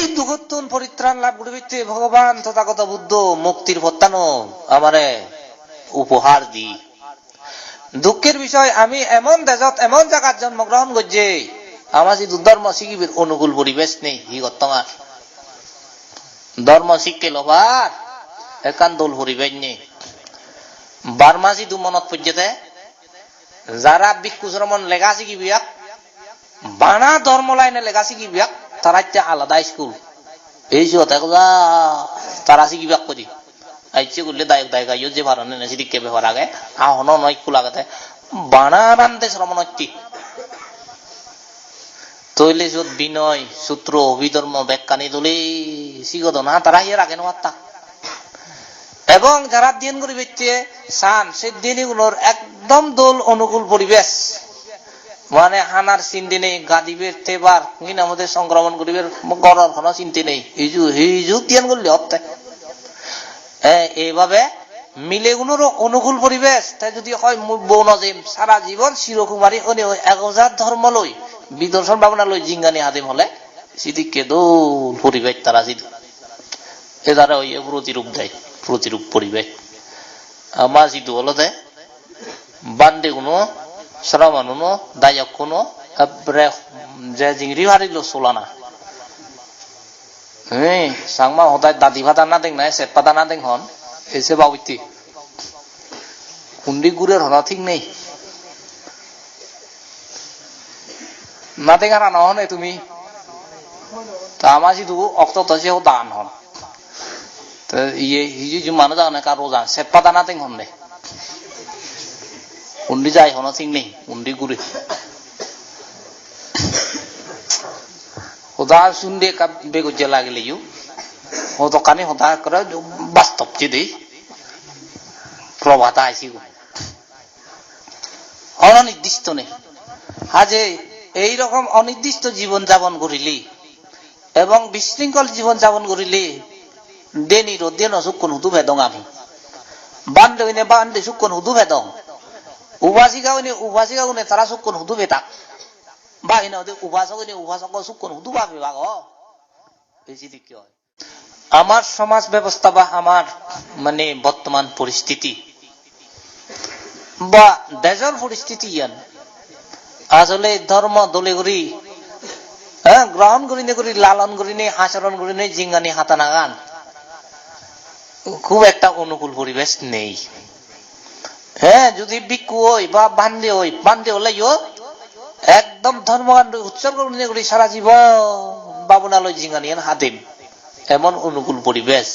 এই দুঃখতুন পরিত্রাণ লাভ করিতে ভগবান তথাগত বুদ্ধ মুক্তির ভত্তানো আমারে উপহার দি। দুঃখের বিষয়, আমি এমন দেশত, এমন জায়গাত জন্মগ্রহণ করছে আমার যে ধর্ম শিখিবির অনুকূল পরিবেশ নেই হি গত্তমার ধর্ম শিখকে লবার একান দোল পরিবেশ নেই। বারমাসি দু মনত পর্যতে যারা ভিক্ষু শ্রমণ লেখা শিখিবিয়াক, বানা ধর্ম লাইনে লেখা শিখিবিয়াক তারা একটা আলাদা স্কুল এই যে কথা তারা শিখিবাক করি আইছে করলে দায়ক দায়ক আইও যে ভারণে নেছি, দিকে ব্যবহার আগে। আহন, নয় কুলাগাতে বানা রান্দে শ্রমণ হচ্ছি তৈলে যত বিনয়, সূত্র, অভিধর্ম, ব্যাখ্যানি তুলে শিগত না তারা ইয়ে রাখেন মাত্তা এবং যারা দিন করে বেচছে সান, সেই দিনগুলোর একদম দোল, অনুকূল পরিবেশ। মানে হানার চিন্তি নেই, গাদিবের তেবার কিন আমাদের সংক্রমণ করিবের গড়ার কোনো চিন্তি নেই। হিজু হিজু তিয়ান করলে হতে এইভাবে মিলে গুলোরও অনুকূল পরিবেশ। তাই যদি হয় বৌ নজিম, সারা জীবন চিরকুমারী হনে একজাত ধর্ম লই, বিদর্শন ভাবনা লই জিঙ্গানি হাদিম হলে সিদিকে দোল পরিবেশ তারা সিদ্ধ। এ দ্বারা ওই প্রতিরূপ দেয়, প্রতিরূপ পরিবেশ। আমার সিদ্ধ হলো দেয় বান্ডে কোনো দায়ক কোনো এবারে যে জিংরি হারিল সোলানা হ্যাঁ সাংমা হতায় দাদি ভাতা না দেখ নাই সেট পাতা না দেখ হন এসে বাবুতি কুন্ডি গুড়ের হনা ঠিক নেই না দেখা না নহন তুমি তা আমার যদি অক্ত তসে দান হন তা ইয়ে হিজি মানুষ কারও জান সেট পাতা না দেখ হন দে উন্ডি যাই হন ঠিক নেই উন্ডি গুড়ে হোদা শুনলে কাপ বেগুজে লাগলে ইউ হতো কানে হোদা করে বাস্তব যদি প্রভাতা আইসি অনির্দিষ্ট নেই হাজে এই রকম অনির্দিষ্ট জীবন যাপন করিলি এবং বিশৃঙ্খল জীবন যাপন করিলি দেনি রোদে নসুকুন হুদু ভেদং আমি বান্ধে হইনে বান্ধে সুকুন হুদু ভেদং উপাসিকা হইনে উপাসিকা হইনে তারা সুকুন হুদু ভেতা বা হইনে ওদের উপাসক হইনে উপাসক সুকুন হুদু ভাবে বাগ বেশি দিকে আমার সমাজ ব্যবস্থা বা আমার মানে বর্তমান পরিস্থিতি বা দেশের পরিস্থিতি ইয়ান। আসলে ধর্ম দলে করি হ্যাঁ গ্রহণ করি নে করি, লালন করি নে, আচরণ করি নে জিঙ্গানি হাতা নাগান খুব একটা অনুকূল পরিবেশ নেই। হ্যাঁ যদি বিক্ষু হই বা বান্ধে হই বান্ধে হলে একদম ধর্মকাণ্ড উৎসর্গ করি সারা জীবন বাবুনালয় জিঙ্গানিয়ান হাতিম। এমন অনুকূল পরিবেশ,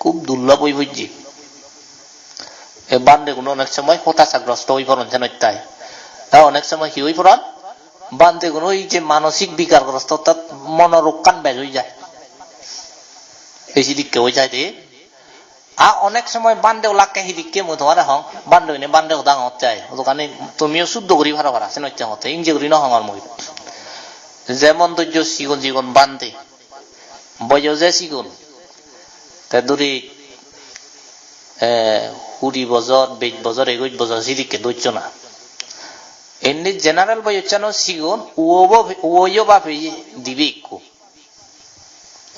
খুব দুর্লভ হই বুঝছি বান্ধে কোনো অনেক সময় হতাশাগ্রস্ত হয়ে পড়ন যেন তাই। অনেক সময় কি হয়ে পড়ন? বান্ধে কোনো ওই যে মানসিক বিকারগ্রস্ত অর্থাৎ মনোরোগ কান বেজ হয়ে যায়। বেশি দিককে হয়ে যায় রে আ, অনেক সময় বান্ধে ওলাকে হিদিককে হং বান্ধে হইনে বান্ধে হতাং হচ্ছাই দোকানে তুমিও শুদ্ধ করি ভাড়া ভাড়া সে নচ্ছা হতে ইংজে করি নহং আর মই যেমন ধৈর্য, সিগুন, জিগুন বান্ধে বয় যে সিগুন। তে দূরে কুড়ি বছর বিশ বছর একুশ বছর সিদিকে ধৈর্য না। এমনি জেনারেল বই হচ্ছে না সিগুন ওয়ো বা পেয়ে দিবে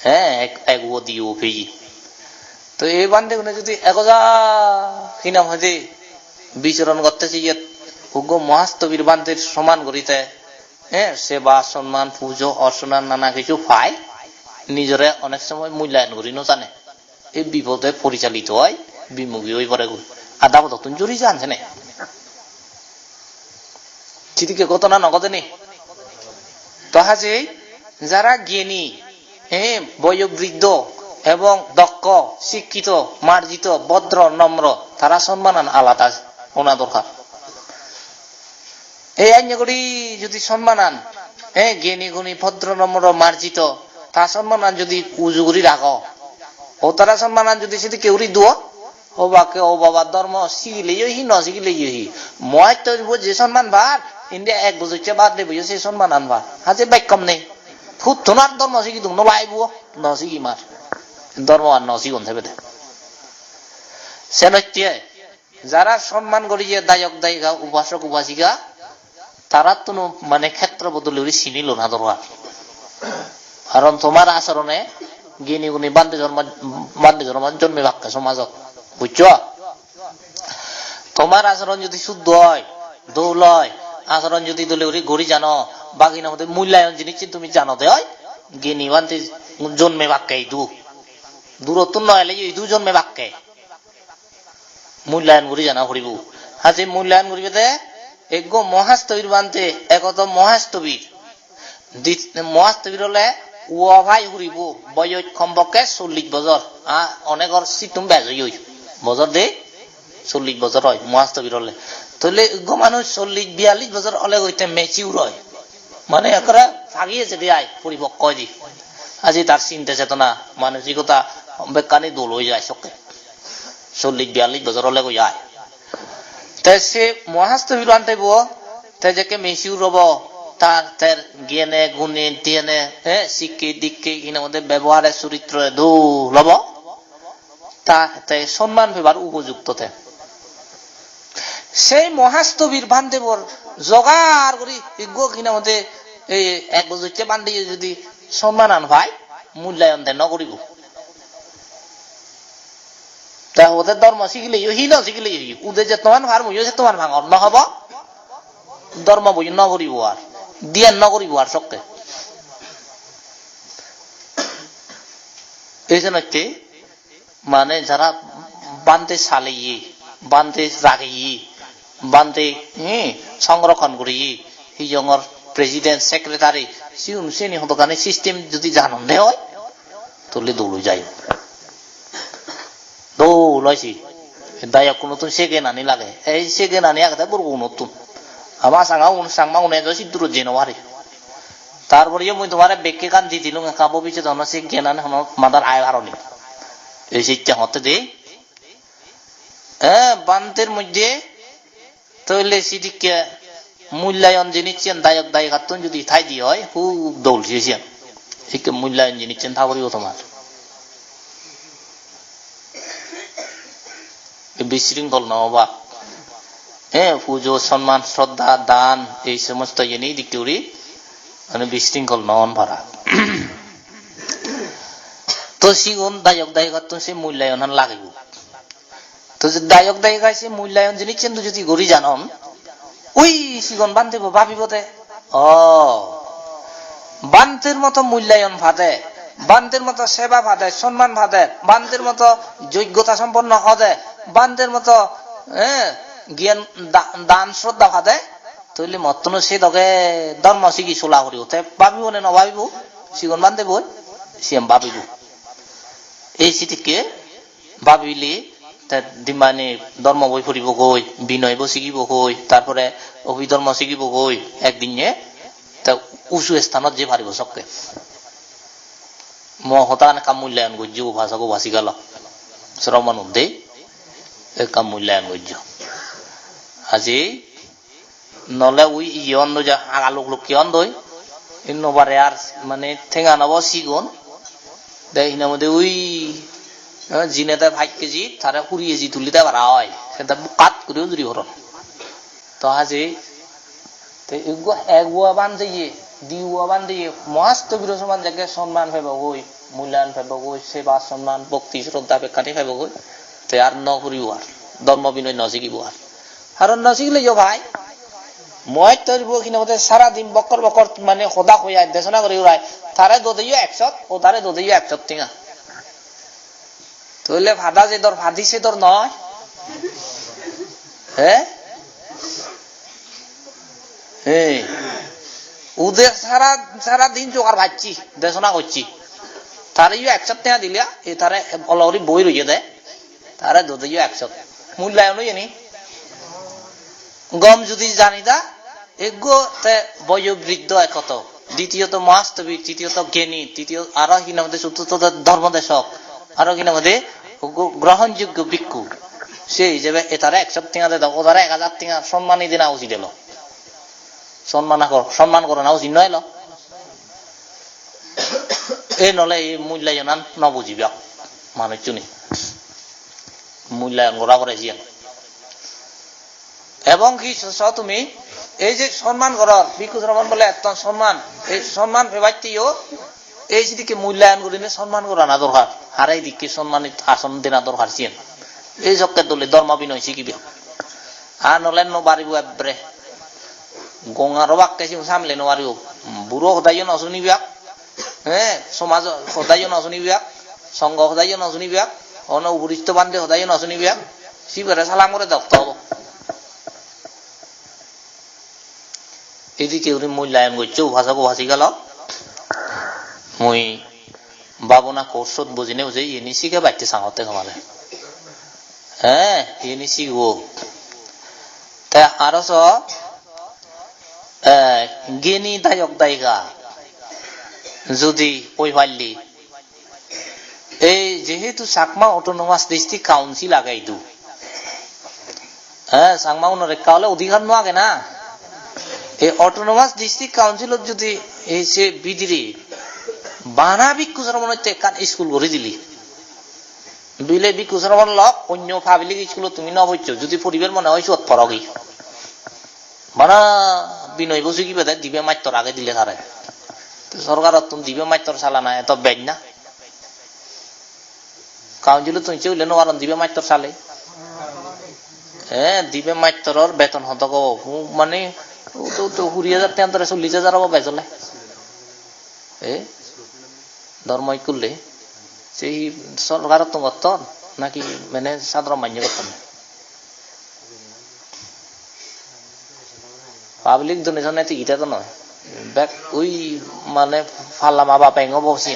হ্যাঁ এক ও দিয়ে ও তো এই বান্ধে যদি একজা কি নাম হয়েছে বিচরণ করতেছে ইয়ে উগ্র মহাস্তবীর বান্ধের সমান করিতে হ্যাঁ সেবা, সম্মান, পুজো, অর্চনা, নানা কিছু পায়, নিজরে অনেক সময় মূল্যায়ন করি, ন জানে। এই বিপদে পরিচালিত হয়, বিমুখী হয়ে পড়ে আদা বদ তুমি জড়ি জানছে না চিদিকে ঘটনা নগদে নেই তাহা যে যারা জ্ঞানী হ্যাঁ বয়োবৃদ্ধ এবং দক্ষ, শিক্ষিত, মার্জিত, ভদ্র, নম্র, তারা সম্মানান আলাদা ওনা দরকার। এই আইনগুলি যদি সম্মানান হ্যাঁ জ্ঞানী, গুণী, ভদ্র, নম্র, মার্জিত, তা সম্মানান যদি উজুগুরি রাখ। ও তারা সম্মানান যদি সেটি কেউরি দুয়, ও বাকে ও বাবা, ধর্ম শিখিলে হি ন শিখিলে হি মই তো যে সম্মান ভার ইন্ডিয়া এক বছর বাদ দেব, সে সম্মান আনবা হাজে বাইকম নেই। ফুট থনার ধর্ম শিখি তুমি নলাইব ন শিখি মার। ধর্ম আর নসি গন্ধে বেদে সেনত্যে যারা সম্মান করি যে দায়ক, দায়িকা, উপাসক, উপাসিকা, তারা তো মানে ক্ষেত্র বদলে চিনিল না দরকার কারণ তোমার আচরণে জ্ঞানী গুণী বান্ধে ধর্ম বান্ধে ধর্ম জন্মে ভাক্কা সমাজত, বুঝছ? তোমার আচরণ যদি শুদ্ধ হয়, দৌল হয়, আচরণ যদি দলে উড়ি গড়ি জানো বাকি মধ্যে মূল্যায়ন জিনিস তুমি জানো দে জ্ঞানী বান্ধে জন্মে এই দু দূরত্ব নয় এই দু জন্মে ভাক্কে মূল্যায়ন করি জানা করিব হাতে মূল্যায়ন করিবে দে এগ মহাস্তবীর বানতে একত মহাস্তবীর মহাস্তবীর হলে ওয়াভাই ঘুরিব বয়স সম্পর্কে চল্লিশ বছর। আহ অনেকর সিটুম বেজই হই বছর দে চল্লিশ বছর হয় মহাস্তবীর হলে। তাহলে এগ মানুষ চল্লিশ, বিয়াল্লিশ বছর হলে হইতে মেচিউর হয়। মানে একরা ফাগিয়েছে দেয় পরিপক্ক দি। আজি তার চিন্তা চেতনা, মানসিকতা বেকানি দোল হয়ে যায় চকে চল্লিশ, বিয়াল্লিশ বছর হলে গৈ যায়। তে সে মহাস্তবীর আনতেব তে যাকে মেচিউর হব তার তার জ্ঞানে গুণে টিয়ানে হ্যাঁ শিক্ষে মধ্যে ব্যবহারে চরিত্র দৌল হব তা তাই সম্মান উপযুক্ত তে। সেই মহাস্তবীর বান্ধবর জগার করি গো কিনা মধ্যে এই এক বছর বান্ধি যদি সম্মান আন ভাই, মূল্যায়ন দেন নকরিব তা ওদের ধর্ম শিখিলে হি ন শিখিলে হি উদে যে তোমার ভার মুই যে তোমার ভাঙর নহব ধর্ম বই নকরিব আর। দিয়ে নকরিব আর চককে এই জন্য মানে যারা বান্ধে চালিয়ে বান্ধে রাখি বান্ধে হম, সংরক্ষণ করি হিজঙর প্রেসিডেন্ট সেক্রেটারি সিস্টেম যদি জানন দে হয়, তাহলে দৌড় যায় দৌড়াইছি দায়া কোনো তুন সেগে নানি লাগে। এই সেগে নানি আগে বলব নতুন আমার সাঙ্গা উন সাংমা উনে যাচ্ছি দূর জেনো তারপরে মুই তোমার বেকে কান দি দিলুম কাবো পিছে ধন সে জ্ঞান হন মাদার আয় হারনি এই শিক্ষা হতে দে। হ্যাঁ বান্তের মধ্যে তাহলে সেদিকে মূল্যায়ন জিনিসছেন দায়ক দায়িকাত্তন যদি ঠাই দিয়ে হয়, খুব দৌল শেষিয়ান শিক্ষা মূল্যায়ন জিনিসছেন তা করিব তোমার। বিশৃঙ্খল নবাব হ্যাঁ পুজো, সম্মান, শ্রদ্ধা, দান, এই সমস্ত এনেই দিক মানে বিশৃঙ্খল নন ভরা তো সিগুন দায়ক দায়িকাত্ত সে মূল্যায়ন লাগিব। তো দায়ক দায়িকা সে মূল্যায়ন জিনিস কিন্তু যদি গড়ি জানন ওই সিগন বান্ধিব ভাবিব দে। ও বান্তের মতো মূল্যায়ন ভাদে বান্তের মতো সেবা ভাদে সম্মান ভাদে বান্তের মতো যোগ্যতা সম্পন্ন হদে বান্তের মতো জ্ঞান দান শ্রদ্ধা ভাদে। তৈলে মতন সে দকে ধর্ম শিখি চোলা করি ওতে ভাবিব নে নভাবিব? সিগন বান্ধে বই সিএম ভাবিব। এই চিঠিকে ভাবিলে মানে ধর্ম বই ফুরিব গই বিনয় বই শিখিব গই তারপরে অভিধর্ম শিখিব গই একদিনে তা উঁচু স্থানত যে পারিব চককে মই হতান কাম মূল্যায়ন করছি ভাষাকো ভাসি গেল শ্রমণ উদ্দে কাম মূল্যায়ন করছ আজি নলে উই ইয়ন যা আগালুক লোক কিয়ন দই নবারে আর মানে ঠেঙা নব সিগুন দেখ মধ্যে উই জিনেতে ভাই কেজি তারা কুড়িয়ে জি তুলিতে পারা হয় সেটা কাত করেও জুড়ি হরণ। তো আজি এক বুয়া বান দিয়ে দি বুয়া বান দিয়ে মহাস্ত বীর সমান জায়গা সম্মান পাইব গই, মূল্যায়ন পাইব গই, সেবা সম্মান, ভক্তি, শ্রদ্ধা বেকানি পাইব গই, তে আর ন করিব আর ধর্ম বিনয় নজিকিব আর আর নজিকিলে যো ভাই, মই তোর মতে সারা দিন বকর বকর মানে সদা হইয়া দেশনা করি উড়াই তারে দোদেইও একশত, ও তারে দোদেইও একশত টিঙা। তাহলে ভাদা যে দর ভাদি সে দর নয়। হ্যাঁ ওদের সারা সারা দিন জোগাড় ভাবছি দেশনা করছি। তার ইউ একশত টাকা দিলিয়া এ তারে অলরি বই রইয়ে দেয় তারে দোদে ইউ একশত মূল্যায়ন জানি গম যদি জানি দা এগো তে বয়োবৃদ্ধ একত। দ্বিতীয়ত মহাস্তবী, তৃতীয়ত জ্ঞানী, তৃতীয় আরও কিনা মধ্যে চতুর্থ ধর্মদেশক আরও কিনা মধ্যে গ্রহণযোগ্য ভিক্ষু সেই হিসেবে এটারে একশো টিঙা দেয় ওদারে এক হাজার টিঙা সম্মানই দিনা উচিত এলো। সম্মান সম্মান করো না উচিত নয় এই নলে এই মূল্যায়ন নবুঝিব মানুষ চুনি। মূল্যায়ন করা করে জিয়ান। এবং কি তুমি, এই যে সম্মান করার, ভিক্ষু শ্রমণ বলে একটা সম্মান, এই সম্মান ভেবাইতেও এই দিকে মূল্যায়ন করি না সম্মান করা না দরকার। হারাই দিকে সম্মানিত আসন দেনা দরকার চিয়েন। এই জকে দলে ধর্ম বিনয় শিখিবি আর নলে নবারিব এব্রে। গঙারো বাক্যে সামলে নবারিব বুড়ো সদায় নশুনিবিয়াক হ্যাঁ সমাজ সদায় নশুনিবিয়াক সংঘ সদায় নশুনিবিয়াক অন উপরিষ্ট বান্ধে সদায় নশুনিবিয়াক সিবারে সালাম করে দক্ত হব এদিকে উনি মূল্যায়ন করছে ভাষাকে ভাষি গেল মই বাবনা কোর্সত বুঝিনে বুঝে শিখে বাইতে সাঙতে কমালে হ্যাঁ ইনি শিখব তা আরও স গেনি দায়ক দায়িকা যদি ওই পারলি এই যেহেতু চাকমা অটোনমাস ডিস্ট্রিক্ট কাউন্সিল আগাইতো হ্যাঁ চাকমা উনরেখা হলে অধিকার নোয়াগে না। এই অটোনমাস ডিস্ট্রিক্ট কাউন্সিলত যদি এই সে বিদিরি বানা ভিক্ষু শ্রমণ কান স্কুল করে দিলি? বিলে ভিক্ষু শ্রমণ লক, অন্য পাবলিক স্কুলত তুমি নবচ্ছ যদি পরিবার মনে হয় সৎ পরগি বানা, বিনয় বসু কি বেদায় দিবে মাত্তর আগে দিলে তারে। সরকারত তুমি দিবে মাত্তর চালানা এত বেজ না। কাউন্সিলত তুমি চলে নোয়ারন দিবে মাত্তর চালে হ্যাঁ দিবে মাত্তরর বেতন হত মানে তো কুড়ি হাজার টাকা চল্লিশ হাজার হব বেচলে এ? ধর্ম করলে সেই সরকার তো করত নাকি মানে সাধারণ মান্য করত পাবলিক ডোনেশন এতে ইটা তো নয়। ব্যাক ওই মানে ফাল্লা মা বাপা এঙ্গ বসি।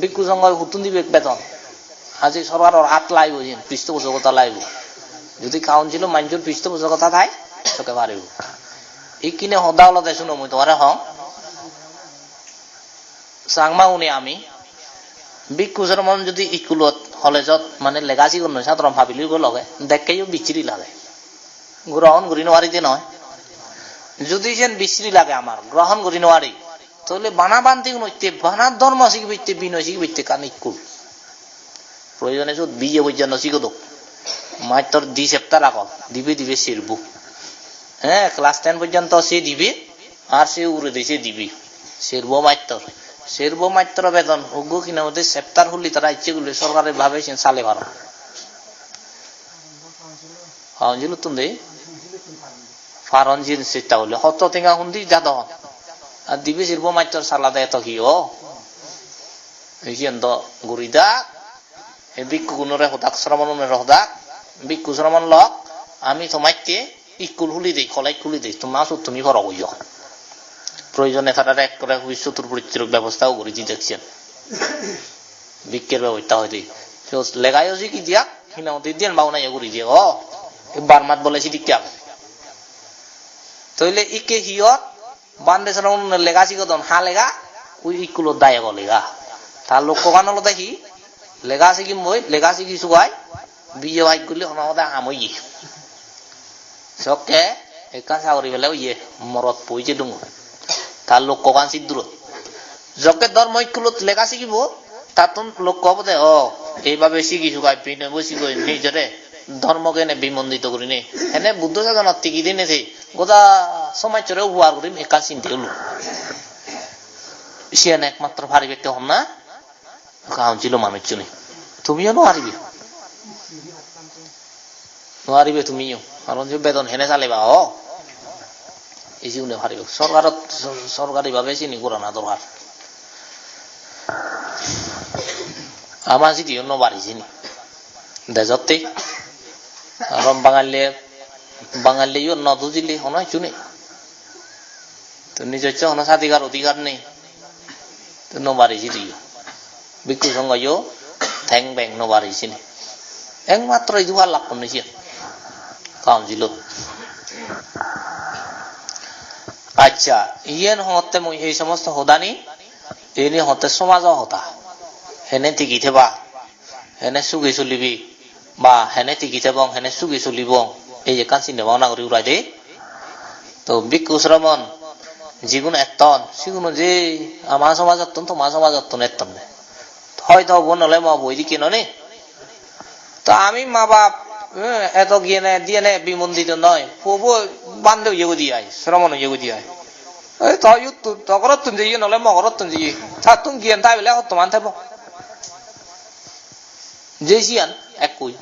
বিক্ষু সংঘ হুতুন দিবে বেতন। আজি সরকারের হাত লাইব পৃষ্ঠপোষকতা লাইব। যদি কাউন্সিল মানুষের পৃষ্ঠপোষকতা থাই তোকে পারিব এই কিনে সদা ওলা দেছো মই তোমারে হং। চাংমা উনি আমি। ভিক্ষুচৰ মন যদি স্কুলত কলেজত মানে লেগাচি কৰি নহয় ছাত্ৰ ভাবিলি লগে। দেখেও বিচিৰি লাগে। গ্ৰহণ কৰি নোৱাৰি যে নহয়। যদি যেন বিচিৰি লাগে আমাৰ, গ্ৰহণ কৰি নোৱাৰি। তাহলে বানা বান্তি নইতে বানা ধর্ম শিখবিতে বিনয় শিখবিতে কান স্কুল প্রয়োজনে চোদ বিয়ে পর্যন্ত শিখো মাত্র দি সপ্তাহ রাখো দিবে দিবে সেরবু হ্যাঁ ক্লাস টেন পর্যন্ত সে দিবে। আর সে উড়ে দিছে, দিবি। মাত্র সেরবো মাত্র বেতন উগ্র কিনা মধ্যে সেপ্তার হলি তারা ইচ্ছে করলে সরকারের ভাবে সে চালে ভালো। কাউন্সিল তুমি ফারন জিন চেষ্টা করলে হত টেঙা শুনদি যাদ আর দিবে সেরবো মাত্র সালাদা এত কি, ও? গুড়ি দাক এই বিক্ষু গুণরে হতাক শ্রমণের হতাক ভিক্ষু শ্রমণ লক, আমি তোমাকে স্কুল খুলি দিই কলেজ খুলি দিই, তোমার তুমি ঘর কইও প্রয়োজনে তারা এক করে চতুর্পরিচির ব্যবস্থাও করে দেখছেন। ভিক্ষের ব্যবস্থা হয়ে দিই। লেগাই হচ্ছে কি দিয়া হিনামতি দিয়ে বাউ নাই করে দিয়ে ও বারমাত বলেছি দিকে তইলে ইকে হিয়ত বান্দে শ্রমণ লেগাছি কদন, হা লেগা, ওই স্কুলত দায় লেগা। তার লোক কখন হলো দেখি, লেগাছি কি মই, লেগাছি কিছু কয় বিয়ে ভাই করলে সমামতে আমই চকে, একা চাকরি পেলে ইয়ে মরত পইছে ডুঙ তার ককান সিদ্ধুর যকে ধর্ম স্কুলত লেখা শিখিব তাত লোক কব দে, অ, এইভাবে শিকিছো, গাই পিনে বসি গই নিজরে ধর্মকে নে বিমন্দিত করি নে। এনে বুদ্ধ সাধনত টিকি দিনেছে গোটা সমাজরে উপহার করিম একা চিন্তা হলো। সিয়ান একমাত্র ভারী ব্যক্তি হন না কাউন্সিল মানুষ তুমিও নোৱাৰিবি। নোৱাৰিবে তুমিও, কাৰণ যে বেতন হেনে চালিবা, অ। পারিব সরকারত সরকারি ভাবে চিনি করা না দরকার। আমার যদি অন্য বাড়ি চিনি। দেজতে আর বাঙালি বাঙালি অন্য দুজিলি হনাই চুনে তো নিজের হন স্বাধিকার অধিকার নেই। তো নবারি চিনি বিক্ষু সঙ্গ ঠেং বেং নবারি চিনি। একমাত্র এই দুবার লাভ করছি। কাউন্সিলত আচ্ছা ইয়েন হতে এই সমস্ত হদানি এনে হতে সমাজ হতা হেনে টিকি থেবা। হেনে সুগি চলিবি। বা হেনে টিকি থেবং, হেনে সুগি চলিব। এই যে কাঞ্চি নেবাও না করি উড়াই দে। তো বিক্ষু শ্রমণ যিকোনো এতন যিকোনো যে আমার সমাজত তোমার সমাজত এতন হয়তো বোন হলে মা বই দি কেন তো আমি মা বাপ এত গিয়ে নেয় দিয়ে নেয় বিমন্দিত নয় প্রভু বান্ধব ইয়ে দিয়ে আয়, শ্রমণ ইয়ে দিয়ে আয়। এই তই তগরত তুন যাই নহলে মগরত তুন যাই থা তুম জ্ঞান তাই বেলে বর্তমান থাকব যেছিয়ান এক কই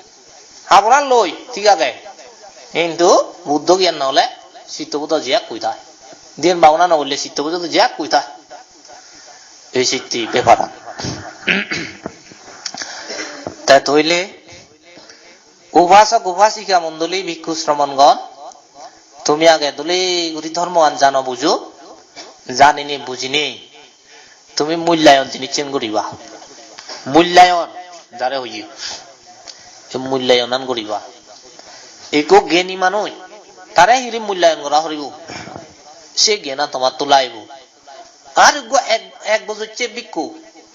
আপনার লই ঠিক আছে কিন্তু বুদ্ধ জ্ঞান নহলে চিত্তবোধ জিয়া কই থায় দিন ভাবনা নবললে চিত্তবোধ জিয়া কই থায় এই চিত্তি ব্যাপার তা তৈলে উপাসক উপাসিকা মণ্ডলী ভিক্ষু শ্রমণগণ তুমি আগে দলে গুরি ধর্ম আন জানো বুঝো? জানিনি, বুঝিনি। তুমি মূল্যায়ন তিনি চেন করিবা মূল্যায়ন, যারে হই মূল্যায়ন আন করিবা একো জ্ঞানী মানুষ, তারে হিরি মূল্যায়ন করা হরিব সে জ্ঞানা তোমার তোলাইব। আর এক বছর চেয়ে ভিক্ষু?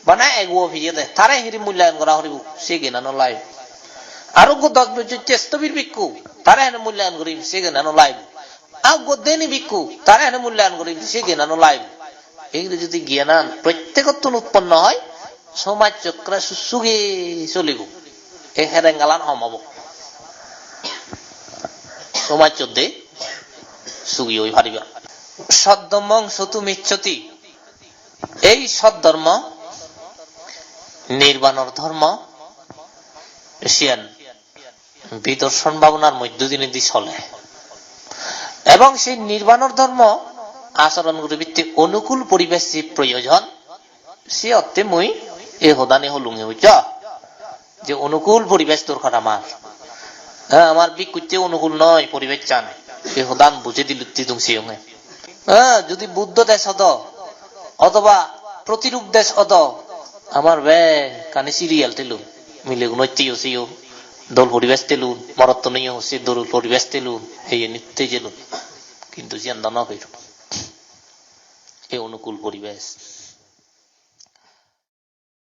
মানে এক ভিজে দেয় তারে হিরি মূল্যায়ন করা হরিব সে জ্ঞানা নলাইব। গো দশ বছর চেষ্টবীর ভিক্ষু? তারে হেনে মূল্যায়ন করিম, সে জ্ঞানা নলাইব। ಆ তারা এনে মূল্যায়ন করে, সে জ্ঞানানো লাইব এগুলো যদি জ্ঞানান উৎপন্ন হয়, সমাজ সুসুগে চলিব। এ হেরেঙ্গালান সমাজ চোদ্দে সুগি ওই ভারিবা সদ্দমং সতু মিচ্ছতি। এই সদ্ধর্ম নির্বাণর ধর্ম এশিয়ান বিদর্শন ভাবনার মধ্য দিনে দি চলে। এবং সেই নির্বাণর ধর্ম আচরণগুলি ভিত্তিক অনুকূল পরিবেশ প্রয়োজন সে অর্থে মই এই সদানে হলুঙে হইছ যে অনুকূল পরিবেশ দরকার আমার হ্যাঁ আমার বিকুচ্ছে অনুকূল নয় পরিবেশ চান এই সদান বুঝে দিল সিয়ঙে হ্যাঁ যদি বুদ্ধ দেশ হদ অথবা প্রতিরূপ দেশ হদ আমার বে কানে সিরিয়াল তেলু মিলে নৈতিও সিও দল পরিবেশ তেলু মরত্তনীয় হচ্ছে দল পরিবেশ তেলু এই নিত্য জেলুন। কিন্তু জিয়ান দানা পেরু এই অনুকূল পরিবেশ।